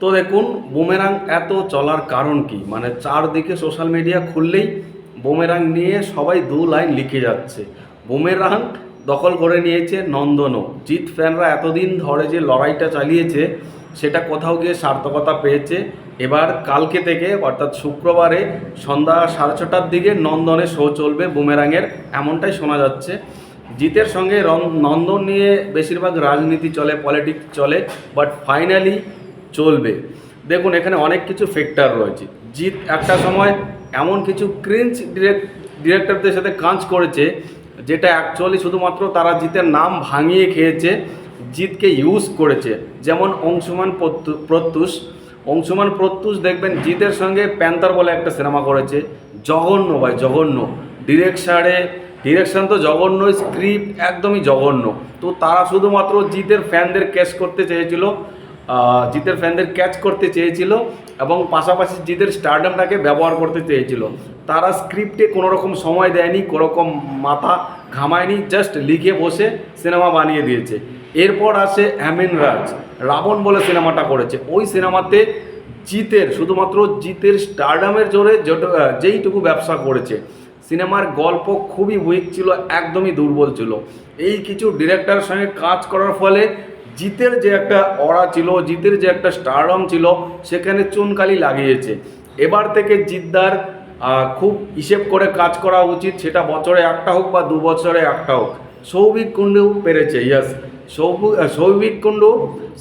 তো দেখুন, বুমেরাং এত চলার কারণ কি? মানে চারদিকে সোশ্যাল মিডিয়া খুললেই বুমেরাং নিয়ে সবাই দু লাইন লিখে যাচ্ছে। বুমেরাং দখল করে নিয়েছে নন্দনও। জিৎ ফ্যানরা এতদিন ধরে যে লড়াইটা চালিয়েছে, সেটা কোথাও গিয়ে সার্থকতা পেয়েছে। এবার কালকে থেকে, অর্থাৎ শুক্রবারে সন্ধ্যা সাড়ে ছটার দিকে নন্দনে শো চলবে বুমেরাংয়ের এমনটাই শোনা যাচ্ছে। জিতের সঙ্গে নন্দন নিয়ে বেশিরভাগ রাজনীতি চলে পলিটিক্স চলে বাট ফাইনালি চলবে। দেখুন, এখানে অনেক কিছু ফ্যাক্টর রয়েছে। জিত একটা সময় এমন কিছু ক্রিঞ্চ ডিরেক্ট ডিরেক্টরদের সাথে কাজ করেছে, যেটা অ্যাকচুয়ালি শুধুমাত্র তারা জিতের নাম ভাঙিয়ে খেয়েছে, জিতকে ইউজ করেছে। যেমন অংশুমান প্রত্যু- প্রত্যুষ। অংশুমান প্রত্যুষ দেখবেন জিতের সঙ্গে প্যান্তার বলে একটা সিনেমা করেছে, জঘন্য ভাই, জঘন্য। ডিরেকশানে ডিরেকশন তো জঘন্য স্ক্রিপ্ট একদমই জঘন্য। তো তারা শুধুমাত্র জিতের ফ্যানদের ক্যাচ করতে চেয়েছিল জিতের ফ্যানদের ক্যাচ করতে চেয়েছিল এবং পাশাপাশি জিতের স্টারডামটাকে ব্যবহার করতে চেয়েছিল। তারা স্ক্রিপ্টে কোনো রকম সময় দেয়নি কোনো রকম মাথা ঘামায়নি জাস্ট লিখে বসে সিনেমা বানিয়ে দিয়েছে। এরপর আসে অ্যামিন রাজ রাবণ বলে সিনেমাটা করেছে। ওই সিনেমাতে জিতের, শুধুমাত্র জিতের স্টারডামের জোরে যেইটুকু ব্যবসা করেছে সিনেমার গল্প খুবই উইক ছিল, একদমই দুর্বল ছিল। এই কিছু ডিরেক্টরের সঙ্গে কাজ করার ফলে জিতের যে একটা অরা ছিল, জিতের যে একটা স্টারম ছিল, সেখানে চুনকালি লাগিয়েছে। এবার থেকে জিদ্দার খুব হিসেব করে কাজ করা উচিত, সেটা বছরে একটা হোক বা দু বছরে একটা হোক। সৌভিক কুণ্ডু পেরেছে ইয়াস সৌভিক কুণ্ডু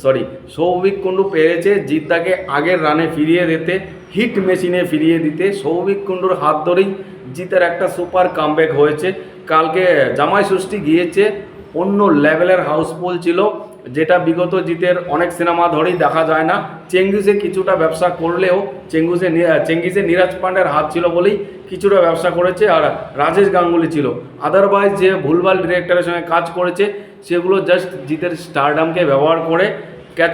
সরি সৌভিক কুণ্ডু পেরেছে জিদ্দাকে আগের রানে ফিরিয়ে দিতে হিট মেশিনে ফিরিয়ে দিতে। সৌভিক কুণ্ডুর হাত ধরেই জিতের একটা সুপার কামব্যাক হয়েছে। কালকে জামাই ষষ্ঠী গিয়েছে, অন্য লেভেলের হাউসফুল ছিল, যেটা বিগত জিতের অনেক সিনেমা ধরেই দেখা যায় না। চেঙ্গুসে কিছুটা ব্যবসা করলেও চেঙ্গুসে চেঙ্গিসে নিরাজ পান্ডের হাত ছিল বলেই কিছুটা ব্যবসা করেছে আর রাজেশ গাঙ্গুলি ছিল। আদারওয়াইজ যে ভুলভাল ডিরেক্টরের সঙ্গে কাজ করেছে, সেগুলো জাস্ট জিতের স্টারডামকে ব্যবহার করে ক্যাচ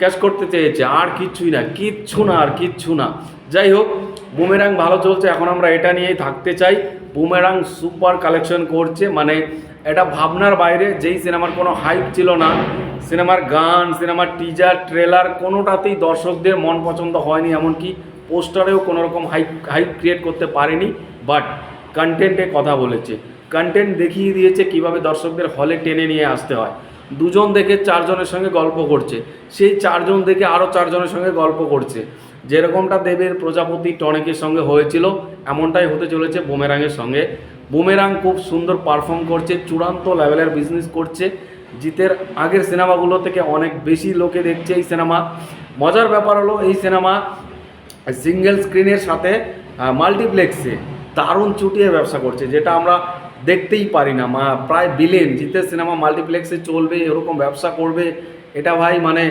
ক্যাচ করতে চেয়েছে। আর কিচ্ছুই না, কিচ্ছু না, আর কিচ্ছু না। যাই হোক বুমেরাং ভালো চলছে, এখন আমরা এটা নিয়েই থাকতে চাই। বুমেরাং সুপার কালেকশন করছে মানে এটা ভাবনার বাইরে, যেই সিনেমার কোনো হাইপ ছিল না। সিনেমার গান, সিনেমার টিজার ট্রেলার কোনোটাতেই দর্শকদের মন পছন্দ হয়নি, এমনকি পোস্টারেও কোনো রকম হাইপ হাইপ ক্রিয়েট করতে পারেনি। বাট কন্টেন্টে কথা বলেছে। কন্টেন্ট দেখিয়ে দিয়েছে কীভাবে দর্শকদের হলে টেনে নিয়ে আসতে হয়। দুজন দেখে চারজনের সঙ্গে গল্প করছে। সেই চারজন দেখে আরও চারজনের সঙ্গে গল্প করছে। যেরকমটা দেবের প্রজাপতি টনিকের সঙ্গে হয়েছিল, এমনটাই হতে চলেছে বুমেরাংয়ের সঙ্গে। বুমেরাং খুব সুন্দর পারফর্ম করছে, চূড়ান্ত লেভেলের বিজনেস করছে। জিতের আগের সিনেমাগুলো থেকে অনেক বেশি লোকে দেখছে এই সিনেমা। মজার ব্যাপার হলো এই সিনেমা সিঙ্গেল স্ক্রিনের সাথে মাল্টিপ্লেক্সে দারুণ চুটিয়ে ব্যবসা করছে, যেটা আমরা দেখতেই পারি না। মা, প্রায় বিলেন জিতের সিনেমা মাল্টিপ্লেক্সে চলবে, এরকম ব্যবসা করবে। এটা ভাই মানে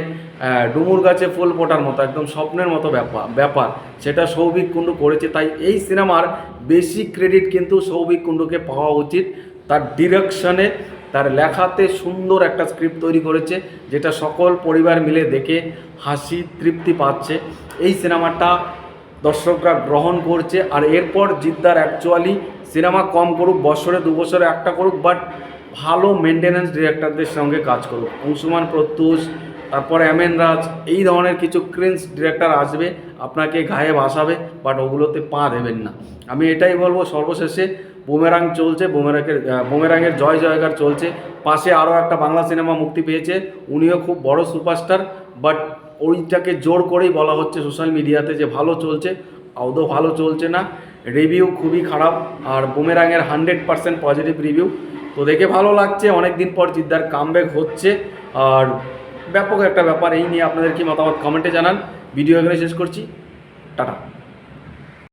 ডুমুর গাছে ফুল ফোটার মতো, একদম স্বপ্নের মতো ব্যাপার ব্যাপার। সেটা সৌভিক কুণ্ডু করেছে, তাই এই সিনেমার বেশি ক্রেডিট কিন্তু সৌভিক কুণ্ডুকে পাওয়া উচিত। তার ডিরেকশনে তার লেখাতে সুন্দর একটা স্ক্রিপ্ট তৈরি করেছে, যেটা সকল পরিবার মিলে দেখে হাসি তৃপ্তি পাচ্ছে। এই সিনেমাটা দর্শকরা গ্রহণ করছে, আর এরপর জিদ্দার অ্যাকচুয়ালি সিনেমা কম করুক, বছরে দু বছরে একটা করুক বাট ভালো মেনটেন্যান্স ডিরেক্টরদের সঙ্গে কাজ করুক। অংশুমান প্রত্যুষ তারপরে এমএন রাজ, এই ধরনের কিছু ক্রিন্স ডিরেক্টর আসবে, আপনাকে গায়ে ভাসাবে বাট ওগুলোতে পা দেবেন না। আমি এটাই বলব, সর্বশেষে বুমেরাং চলছে, বুমেরাংয়ের বুমেরাংয়ের জয় জয়কার চলছে। পাশে আরও একটা বাংলা সিনেমা মুক্তি পেয়েছে, উনিও খুব বড় সুপারস্টার বাট ওইটাকে জোর করেই বলা হচ্ছে সোশ্যাল মিডিয়াতে যে ভালো চলছে, আদৌ ভালো চলছে না। রিভিউ খুবই খারাপ, আর বুমেরাংয়ের হান্ড্রেড পার্সেন্ট পজিটিভ রিভিউ তো দেখে ভালো লাগছে অনেক দিন পর জিদ্দার কামব্যাক হচ্ছে, আর ব্যাপক একটা ব্যাপার এই নিয়ে আপনাদের কি মতামত? কমেন্টে জানান। ভিডিও এখানে শেষ করছি। টাটা।